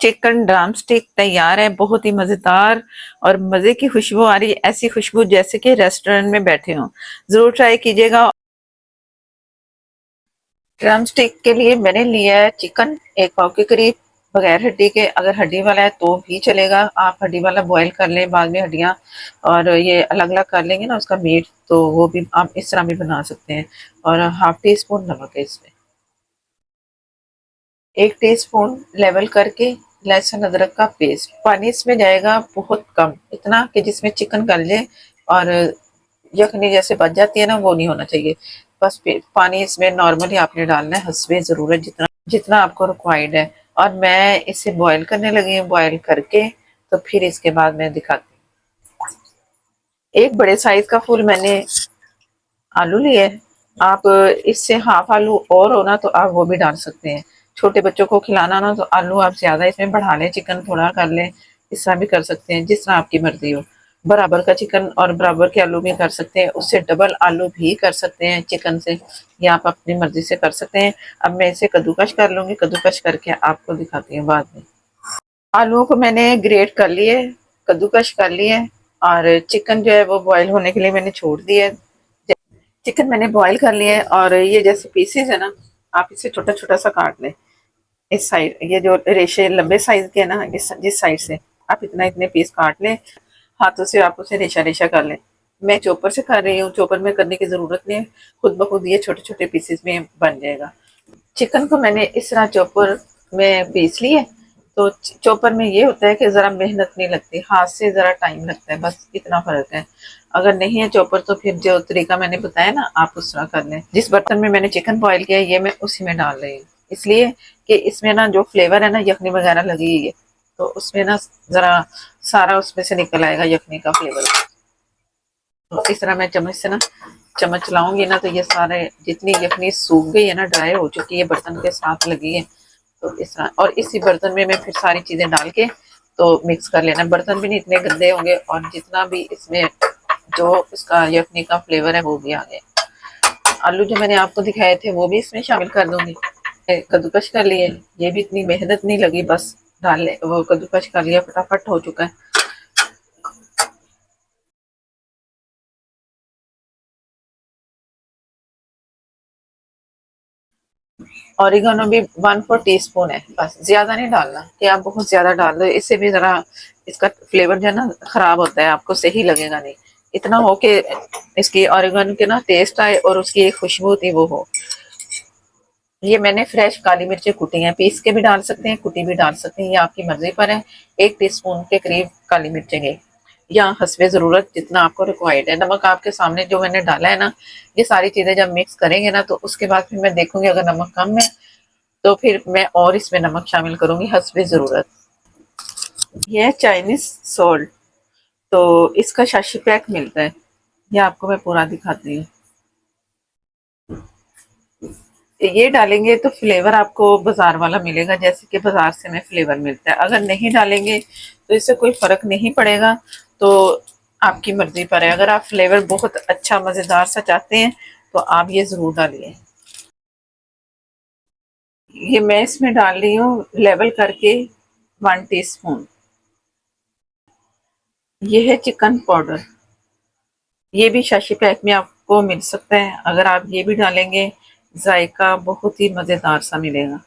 Chicken drum stick तैयार है, बहुत ही मज़ेदार और मज़े की खुशबू आ रही है, ऐसी खुशबू जैसे कि रेस्टोरेंट में बैठे हों। ज़रूर ट्राई कीजिएगा। ड्रम स्टिक के लिए मैंने लिया है चिकन एक पाव के करीब, बगैर हड्डी के। अगर हड्डी वाला है तो भी चलेगा। आप हड्डी वाला बॉईल कर लें बाद में हड्डियाँ, और ये अलग अलग कर लेंगे ना उसका मीट तो वो भी आप इस तरह भी बना सकते हैं। और हाफ़ टी स्पून नमक है इसमें। एक टीस्पून लेवल करके लहसुन अदरक का पेस्ट पानी इसमें जाएगा बहुत कम। इतना कि जिसमें चिकन गल जाए और यखनी जैसे बच जाती है ना, वो नहीं होना चाहिए। बस पानी इसमें नॉर्मली आपने डालना है। हसबे ज़रूरत जितना जितना आपको रिक्वायर्ड है। और मैं इसे बॉईल करने लगी हूँ बॉईल करके। तो फिर इसके बाद मैं दिखाती हूँ। एक बड़े साइज़ का फूल मैंने आलू लिए आप इससे हाफ़ आलू और हो ना तो आप वो भी डाल सकते हैं। छोटे बच्चों को खिलाना ना तो आलू आप ज़्यादा इसमें बढ़ा लें चिकन थोड़ा कर लें, इस तरह भी कर सकते हैं, जिस तरह आपकी मर्ज़ी हो। बराबर का चिकन और बराबर के आलू भी कर सकते हैं, उससे डबल आलू भी कर सकते हैं चिकन से, या आप अपनी मर्ज़ी से कर सकते हैं। अब मैं इसे कद्दूकश कर लूँगी, कद्दूकश करके आपको दिखाती हूँ बाद में। आलूओं को मैंने ग्रेट कर लिए, कद्दूकश कर लिए, और चिकन जो है वो बॉयल होने के लिए मैंने छोड़ दिया चिकन मैंने बॉयल कर लिया है और ये जैसे पीसेज है ना, आप इसे छोटा छोटा सा काट लें। इस साइड ये जो रेशे लंबे साइज़ के है ना इस जिस साइड से, आप इतना इतने पीस काट लें, हाथों से आप उसे रेशा रेशा कर लें। मैं चॉपर से कर रही हूँ, चॉपर में करने की ज़रूरत नहीं है खुद ब खुद ये छोटे छोटे पीसेस में बन जाएगा। चिकन को मैंने इस तरह चॉपर में पीस लिए तो चॉपर में ये होता है कि ज़रा मेहनत नहीं लगती, हाथ से ज़रा टाइम लगता है, बस इतना फ़र्क है। अगर नहीं है चॉपर तो फिर जो तरीका मैंने बताया ना, आप उस तरह कर लें। जिस बर्तन में मैंने चिकन बॉयल किया है ये मैं उसी में डाल रही हूँ। इसलिए कि इसमें ना जो फ्लेवर है ना यखनी वगैरह लगी हुई है तो उसमें ना ज़रा सारा उसमें से निकल आएगा यखनी का फ्लेवर तो इस तरह मैं चम्मच से ना चम्मच चलाऊँगी ना तो ये सारे जितनी यखनी सूख गई है ना ड्राई हो चुकी है, बर्तन के साथ लगी है तो इस तरह। और इसी बर्तन में मैं फिर सारी चीज़ें डाल के तो मिक्स कर लेना। बर्तन भी नहीं इतने गंदे होंगे और जितना भी इसमें जो इसका यखनी का फ्लेवर है वो भी आ गया। आलू जो मैंने आपको दिखाए थे, वो भी इसमें शामिल कर दूँगी। कद्दूकश कर लिए, ये भी इतनी मेहनत नहीं लगी, बस डाल वो कद्दूकश कर लिया, फटाफट हो चुका है। ऑरिगेनो भी वन फोर टी स्पून है, बस ज़्यादा नहीं डालना, कि आप बहुत ज़्यादा डाल दो, इससे भी ज़रा इसका फ्लेवर जो है ना, ख़राब होता है, आपको सही लगेगा नहीं। इतना हो कि इसकी ऑरिगेनो के ना टेस्ट आए और उसकी एक खुशबू थी, वो हो। ये मैंने फ्रेश काली मिर्चें कुटी हैं, पीस के भी डाल सकते हैं, कुटी भी डाल सकते हैं, ये आपकी मर्ज़ी पर है। एक टीस्पून के करीब काली मिर्चें गई या हसबे ज़रूरत जितना आपको रिक्वायर्ड है। नमक आपके सामने जो मैंने डाला है ना, ये सारी चीज़ें जब मिक्स करेंगे ना तो उसके बाद फिर मैं देखूँगी अगर नमक कम है तो फिर मैं और इसमें नमक शामिल करूँगी। हसबे ज़रूरत। यह चाइनीज़ सॉल्ट तो इसका शाशी पैक मिलता है। यह आपको मैं पूरा दिखाती हूँ। ये डालेंगे तो फ्लेवर आपको बाज़ार वाला मिलेगा, जैसे कि बाज़ार से में फ्लेवर मिलता है। अगर नहीं डालेंगे तो इससे कोई फ़र्क नहीं पड़ेगा तो आपकी मर्ज़ी पर है। अगर आप फ्लेवर बहुत अच्छा मज़ेदार सा चाहते हैं तो आप ये ज़रूर डालिए। ये मैं इसमें डाल रही हूँ लेवल करके वन टीस्पून। ये है चिकन पाउडर। ये भी शाशी पैक में आपको मिल सकता है। अगर आप ये भी डालेंगे जायका बहुत ही मज़ेदार सा मिलेगा।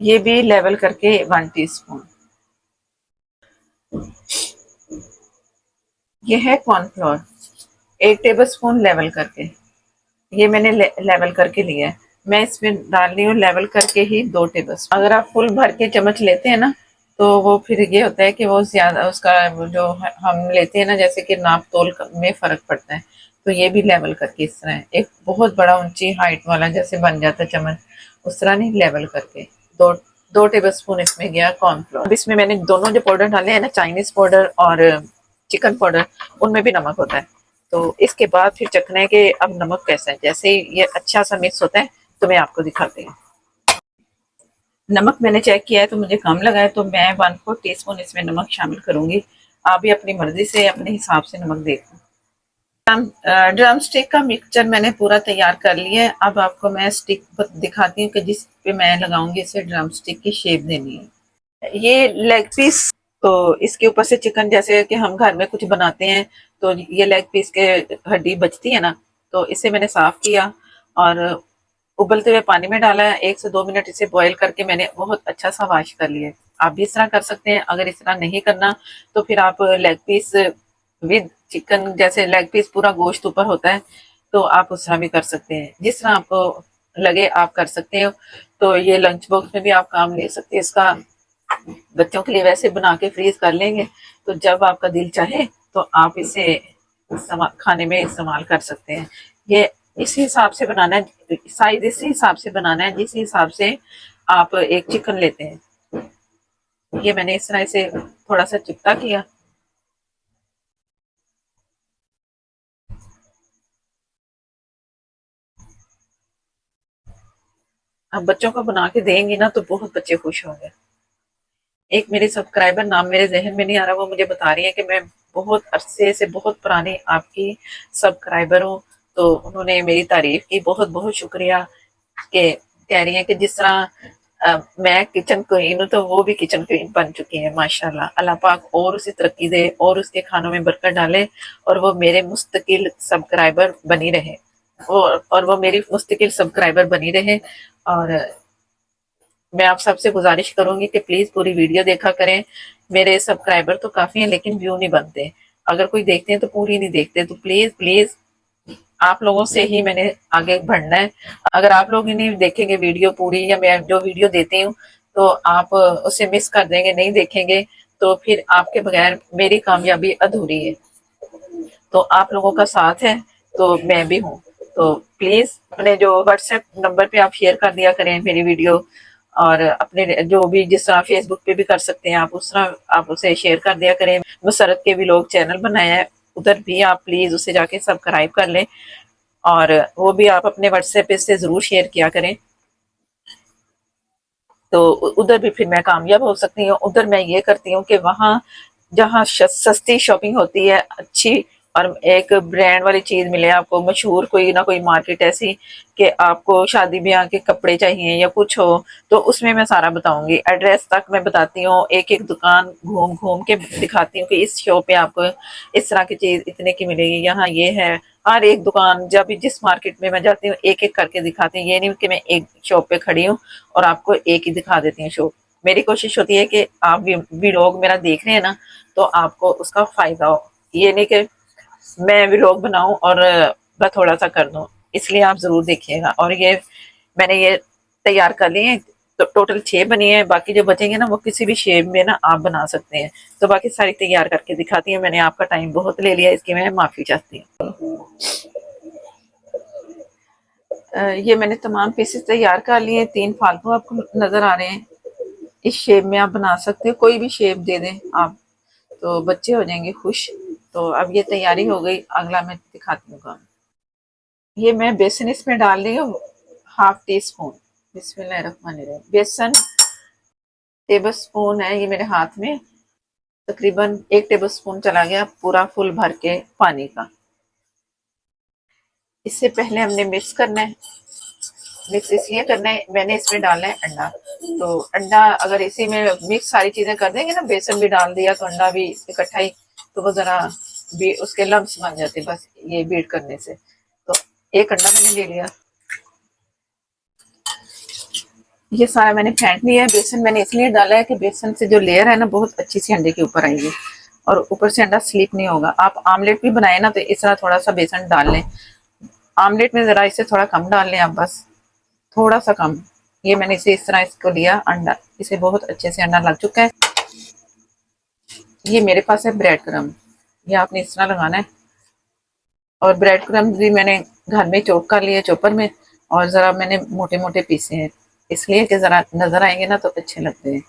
ये भी लेवल करके वन टीस्पून ये है कॉर्नफ्लोर एक टेबल स्पून लेवल करके। ये मैंने ले, लेवल करके लिया है। मैं इसमें डाल रही हूँ लेवल करके ही दो टेबल स्पून अगर आप फुल भर के चम्मच लेते हैं ना तो वो फिर ये होता है कि वो ज़्यादा उसका जो हम लेते हैं ना जैसे कि नाप तोल में फ़र्क पड़ता है। तो ये भी लेवल करके इस तरह एक बहुत बड़ा ऊँची हाइट वाला जैसे बन जाता चम्मच उस तरह नहीं लेवल करके। दो दो टेबल स्पून इसमें गया कॉर्नफ्लोर इसमें मैंने दोनों जो पाउडर डाले हैं ना चाइनीज़ पाउडर और चिकन पाउडर उनमें भी नमक होता है। तो इसके बाद फिर चखना है कि अब नमक कैसा है। जैसे ही ये अच्छा सा मिक्स होता है तो मैं आपको दिखाती हूँ। नमक मैंने चेक किया है तो मुझे कम लगा है तो मैं वन फोर टी स्पून इसमें नमक शामिल करूँगी। आप भी अपनी मर्ज़ी से, अपने हिसाब से नमक देख ड्रम स्टिक का मिक्सचर मैंने पूरा तैयार कर लिया है। अब आपको मैं स्टिक दिखाती हूँ कि जिस पे मैं लगाऊँगी इसे ड्रम स्टिक की शेप देनी है। ये लेग पीस तो इसके ऊपर से चिकन जैसे कि हम घर में कुछ बनाते हैं तो ये लेग पीस के हड्डी बचती है ना तो इसे मैंने साफ़ किया और उबलते हुए पानी में डाला है। एक से दो मिनट इसे बॉईल करके मैंने बहुत अच्छा सा वाश कर लिया आप भी इस तरह कर सकते हैं। अगर इस तरह नहीं करना तो फिर आप लेग पीस विद चिकन जैसे लेग पीस पूरा गोश्त ऊपर होता है तो आप उस तरह भी कर सकते हैं। जिस तरह आपको लगे आप कर सकते हो तो ये लंच बॉक्स में भी आप काम ले सकते हैं। इसका बच्चों के लिए वैसे बना के फ्रीज कर लेंगे तो जब आपका दिल चाहे तो आप इसे खाने में इस्तेमाल कर सकते हैं। ये इसी हिसाब से बनाना है साइज़ इसी हिसाब से बनाना है, जिस हिसाब से आप एक चिकन लेते हैं। ये मैंने इस तरह से थोड़ा सा चिपटा किया। अब बच्चों को बना के देंगी ना तो बहुत बच्चे खुश होंगे। एक मेरी सब्सक्राइबर नाम मेरे जहन में नहीं आ रहा, वो मुझे बता रही है कि मैं बहुत अरसे से बहुत पुरानी आपकी सब्सक्राइबर हूँ तो उन्होंने मेरी तारीफ़ की। बहुत बहुत शुक्रिया के कह रही है कि जिस तरह मैं किचन क्वीन हूँ तो वो भी किचन क्वीन बन चुकी है, माशाल्लाह। अल्लाह पाक और उसे तरक्की दे और उसके खानों में बरकत डाले और वो मेरे मुस्तकिल सब्सक्राइबर बनी रहे। और और वो मेरी मुस्तकिल सब्सक्राइबर बनी रहे। और मैं आप सबसे गुजारिश करूँगी कि प्लीज़ पूरी वीडियो देखा करें। मेरे सब्सक्राइबर तो काफ़ी हैं, लेकिन व्यू नहीं बनते। अगर कोई देखते हैं तो पूरी नहीं देखते। तो प्लीज़ प्लीज़ आप लोगों से ही मैंने आगे बढ़ना है। अगर आप लोग ही नहीं देखेंगे वीडियो पूरी या मैं जो वीडियो देती हूँ तो आप उसे मिस कर देंगे, नहीं देखेंगे तो फिर आपके बगैर मेरी कामयाबी अधूरी है। तो आप लोगों का साथ है तो मैं भी हूँ। तो प्लीज़ अपने जो व्हाट्सएप नंबर पे आप शेयर कर दिया करें मेरी वीडियो और अपने जो भी जिस तरह फेसबुक पे भी कर सकते हैं, आप उस तरह आप उसे शेयर कर दिया करें। मुसरत के भी लोग चैनल बनाया है, उधर भी आप प्लीज़ उसे जाके सब्सक्राइब कर लें और वो भी आप अपने व्हाट्सएप पे से ज़रूर शेयर किया करें। तो उधर भी फिर मैं कामयाब हो सकती हूँ। उधर मैं ये करती हूँ कि वहाँ जहाँ सस्ती शॉपिंग होती है, अच्छी और एक ब्रांड वाली चीज़ मिले, आपको मशहूर कोई ना कोई मार्केट ऐसी कि आपको शादी ब्याह के कपड़े चाहिए या कुछ हो तो उसमें मैं सारा बताऊँगी। एड्रेस तक मैं बताती हूँ एक एक दुकान घूम घूम के दिखाती हूँ कि इस शो पे आपको इस तरह की चीज़ इतने की मिलेगी, यहाँ ये है। हर एक दुकान, जब जिस मार्केट में मैं जाती हूँ एक एक करके दिखाती हूँ। ये नहीं कि मैं एक शॉप पे खड़ी हूँ और आपको एक ही दिखा देती हूँ शॉप मेरी कोशिश होती है कि आप भी लोग मेरा देख रहे हैं ना तो आपको उसका फ़ायदा हो। ये नहीं कि मैं व्लॉग बनाऊँ और थोड़ा सा कर दूँ। इसलिए आप ज़रूर देखिएगा। और ये, मैंने ये तैयार कर लिए हैं। तो टोटल छः बनी है। बाकी जो बचेंगे ना, वो किसी भी शेप में ना आप बना सकते हैं। तो बाकी सारी तैयार करके दिखाती हूँ। मैंने आपका टाइम बहुत ले लिया, इसकी मैं माफ़ी चाहती हूँ। ये मैंने तमाम पीसेस तैयार कर लिए हैं। तीन फालतू आपको नज़र आ रहे हैं। इस शेप में आप बना सकते हो। कोई भी शेप दे दें आप तो बच्चे हो जाएँगे खुश। तो अब ये तैयारी हो गई, अगला मैं दिखाती हूँ काम। ये मैं बेसन इसमें डाल रही हूँ हाफ़ टी स्पून बिस्मिल्लाह बेसन टेबल स्पून है ये मेरे हाथ में, तकरीबन एक टेबल स्पून चला गया पूरा फुल भर के पानी का। इससे पहले हमने मिक्स करना है। मिक्स इसलिए करना है, मैंने इसमें डालना है अंडा। तो अंडा अगर इसी में मिक्स सारी चीज़ें कर देंगे ना, बेसन भी डाल दिया तो अंडा भी इकट्ठा ही तो वो ज़रा उसके लम्स बन जाते बस ये बीट करने से। तो एक अंडा मैंने ले लिया। ये सारा मैंने फेंट लिया है, बेसन मैंने इसलिए डाला है कि बेसन से जो लेयर है ना, बहुत अच्छी सी अंडे के ऊपर आएगी। और ऊपर से अंडा स्लीप नहीं होगा। आप आमलेट भी बनाए ना तो इस तरह थोड़ा सा बेसन डाल लें। आमलेट में ज़रा इसे थोड़ा कम डाल लें आप बस। थोड़ा सा कम। ये मैंने इसे इस तरह इसको लिया, अंडा। इसे बहुत अच्छे से अंडा लग चुका है। ये मेरे पास है ब्रेड क्रम ये आपने इस तरह लगाना है। और ब्रेड क्रम भी मैंने घर में चौक कर लिया चॉपर में, और ज़रा मैंने मोटे मोटे पीसे हैं। इसलिए कि ज़रा नज़र आएँगे ना तो अच्छे लगते हैं।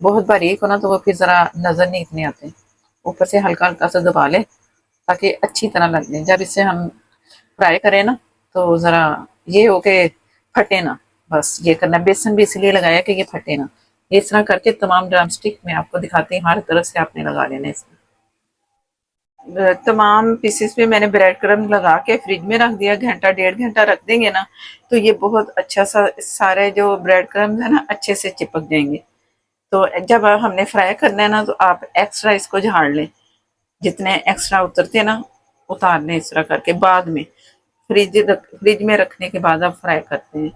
बहुत बारीक हो ना तो वो फिर ज़रा नज़र नहीं इतने आते। ऊपर से हल्का हल्का सा दबा ले, ताकि अच्छी तरह लग जाए। जब इसे हम फ्राई करें ना तो ज़रा ये हो के फटे ना। बस ये करना। बेसन भी इसलिए लगाया कि ये फटे ना। इस तरह करके तमाम ड्रम स्टिक मैं आपको दिखाती हूँ। हर तरफ़ से आपने लगा लेना इसमें। तमाम पीसेस पे मैंने ब्रेड क्रम लगा के फ्रिज में रख दिया, घंटा, डेढ़ घंटा रख देंगे ना तो ये बहुत अच्छा सा, सारे जो ब्रेड क्रम्स है ना, अच्छे से चिपक जाएँगे। तो जब हमने फ्राई करना है ना तो आप एक्स्ट्रा इसको झाड़ लें। जितने एक्स्ट्रा उतरते हैं ना उतार लें इस तरह करके, बाद में। फ्रिज फ्रिज में रखने के बाद आप फ्राई करते हैं।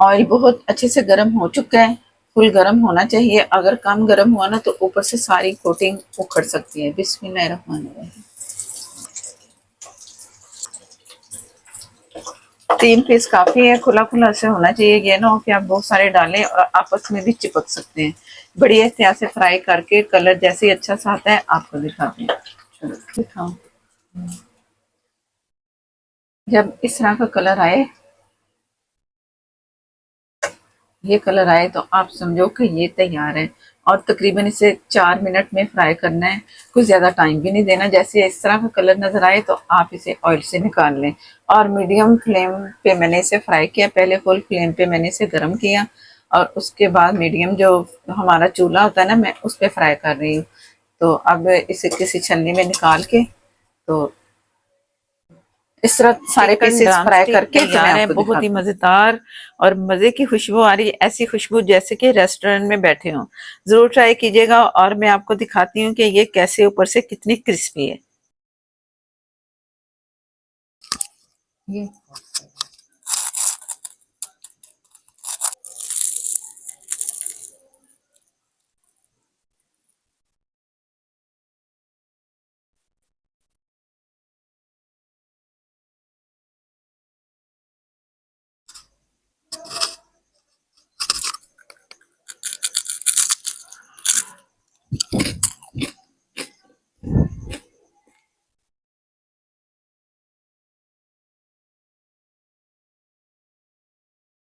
ऑयल बहुत अच्छे से गर्म हो चुका है। फुल गर्म होना चाहिए। अगर कम गर्म हुआ ना तो ऊपर से सारी कोटिंग उखड़ सकती है। बिस्मिल्लाहिर्रहमानिर्रहीम। तीन पीस काफ़ी है। खुला खुला से होना चाहिए। ये ना हो कि आप बहुत सारे डालें और आपस में भी चिपक सकते हैं। बड़ी एहतियात से फ्राई करके कलर जैसे अच्छा सा आता है, आपको दिखाते हैं। चलो, दिखाओ। जब इस तरह का कलर आए ये कलर आए तो आप समझो कि ये तैयार है। और तकरीबन इसे चार मिनट में फ्राई करना है। कुछ ज़्यादा टाइम भी नहीं देना। जैसे इस तरह का कलर नज़र आए तो आप इसे ऑयल से निकाल लें। और मीडियम फ्लेम पे मैंने इसे फ्राई किया। पहले फुल फ्लेम पे मैंने इसे गर्म किया। और उसके बाद मीडियम जो हमारा चूल्हा होता है ना, मैं उस पर फ्राई कर रही हूँ। तो अब इसे किसी छलनी में निकाल के तो इस तरह सारे पीसेस फ्राई करके है बहुत ही मज़ेदार और मज़े की खुशबू आ रही है ऐसी खुशबू जैसे कि रेस्टोरेंट में बैठे हों। ज़रूर ट्राई कीजिएगा और मैं आपको दिखाती हूँ कि ये कैसे ऊपर से कितनी क्रिस्पी है। ये